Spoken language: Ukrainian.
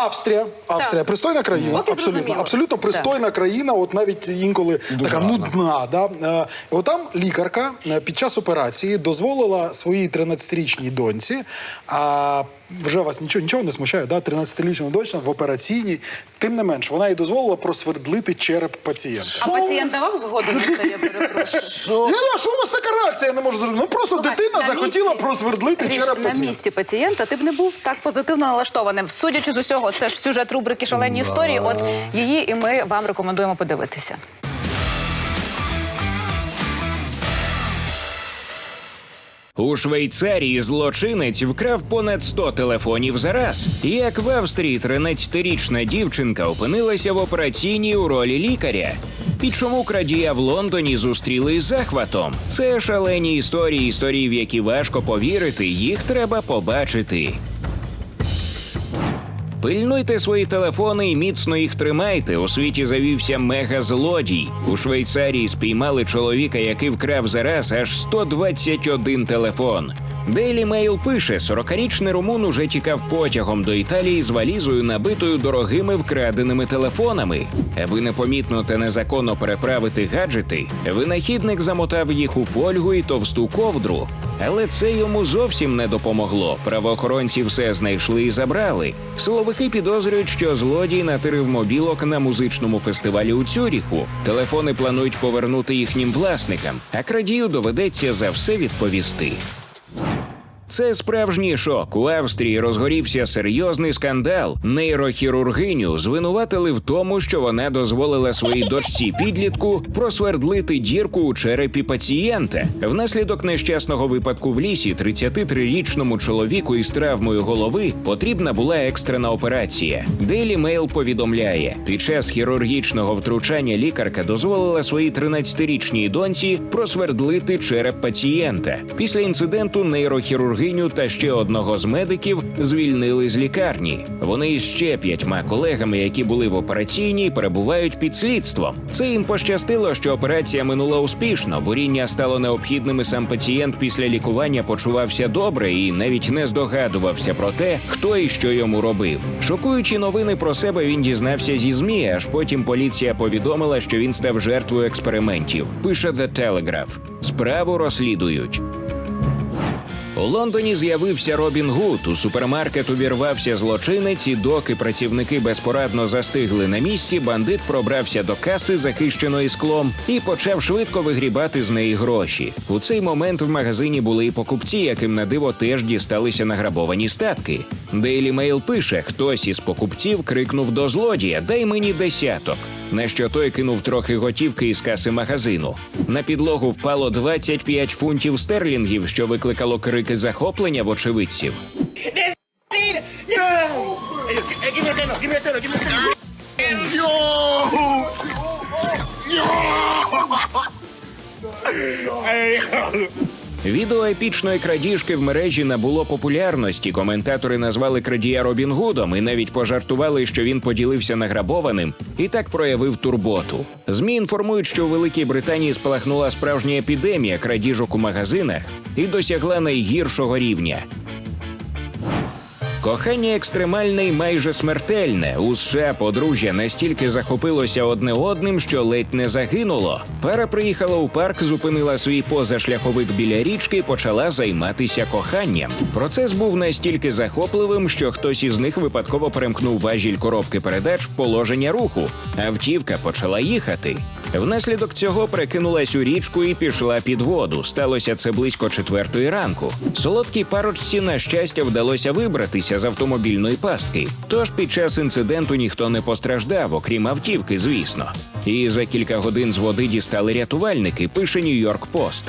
Австрія, Австрія, Так. пристойна країна, Поки абсолютно, зрозуміло. абсолютно пристойна країна, от навіть інколи така гарна. нудна. Да? Е, От там лікарка е, під час операції дозволила своїй 13-річній доньці, а вже вас нічого, нічого не смущає, да? 13-річна дочка в операційній. Тим не менш, вона їй дозволила просвердлити череп пацієнта. А пацієнт давав згоду на це, я перепрошую. Я знаю, що у вас така реакція, я не можу зрозуміти. Ну просто Слухай, дитина на захотіла місці- просвердлити Гріш, череп на пацієнта. місці пацієнта ти б не був так позитивно налаштованим. Судячи з усього, це ж сюжет рубрики Шалені історії. От її і ми вам рекомендуємо подивитися. У Швейцарії злочинець вкрав понад 100 телефонів за раз. Як в Австрії 13-річна дівчинка опинилася в операційній у ролі лікаря. І чому крадія в Лондоні зустріли з захватом? Це шалені історії, історії, в які важко повірити, їх треба побачити. Пильнуйте свої телефони і міцно їх тримайте. У світі завівся мегазлодій. У Швейцарії спіймали чоловіка, який вкрав зараз аж 121 телефон. Daily Mail пише: 40-річний румун уже тікав потягом до Італії з валізою, набитою дорогими вкраденими телефонами. Аби непомітно та незаконно переправити гаджети, винахідник замотав їх у фольгу і товсту ковдру. Але це йому зовсім не допомогло. Правоохоронці все знайшли і забрали. Силовики підозрюють, що злодій натирив мобілок на музичному фестивалі у Цюріху. Телефони планують повернути їхнім власникам, а крадію доведеться за все відповісти. Це справжній шок. У Австрії розгорівся серйозний скандал. Нейрохірургиню звинуватили в тому, що вона дозволила своїй дочці підлітку просвердлити дірку у черепі пацієнта. Внаслідок нещасного випадку в лісі 33-річному чоловіку із травмою голови потрібна була екстрена операція. Daily Mail повідомляє, під час хірургічного втручання лікарка дозволила своїй 13-річній доньці просвердлити череп пацієнта. Після інциденту нейрохірургиню та ще одного з медиків звільнили з лікарні. Вони із ще п'ятьма колегами, які були в операційній, перебувають під слідством. Це їм пощастило, що операція минула успішно. Буріння стало необхідним. і Сам пацієнт після лікування почувався добре і навіть не здогадувався про те, хто і що йому робив. Шокуючі новини про себе він дізнався зі змі. Аж потім поліція повідомила, що він став жертвою експериментів. Пише The Telegraph. Справу розслідують. У Лондоні з'явився Робін Гуд. У супермаркет увірвався злочинець, і доки працівники безпорадно застигли на місці, бандит пробрався до каси, захищеної склом, і почав швидко вигрібати з неї гроші. У цей момент в магазині були і покупці, яким на диво теж дісталися награбовані статки. Daily Mail пише: хтось із покупців крикнув до злодія: Дай мені десяток. На що той кинув трохи готівки із каси магазину. На підлогу впало 25 фунтів стерлінгів, що викликало крики захоплення в очевидців. Відео епічної крадіжки в мережі набуло популярності. Коментатори назвали крадія Робін Гудом і навіть пожартували, що він поділився награбованим і так проявив турботу. Змі інформують, що у Великій Британії спалахнула справжня епідемія крадіжок у магазинах і досягла найгіршого рівня. Кохання екстремальне і майже смертельне. У США подружжя настільки захопилося одне одним, що ледь не загинуло. Пара приїхала у парк, зупинила свій позашляховик біля річки і почала займатися коханням. Процес був настільки захопливим, що хтось із них випадково перемкнув важіль коробки передач в положення руху. Автівка почала їхати. Внаслідок цього прикинулась у річку і пішла під воду. Сталося це близько четвертої ранку. Солодкій парочці, на щастя, вдалося вибратися з автомобільної пастки. Тож під час інциденту ніхто не постраждав, окрім автівки, звісно. І за кілька годин з води дістали рятувальники. Пише Нью-Йорк Пост.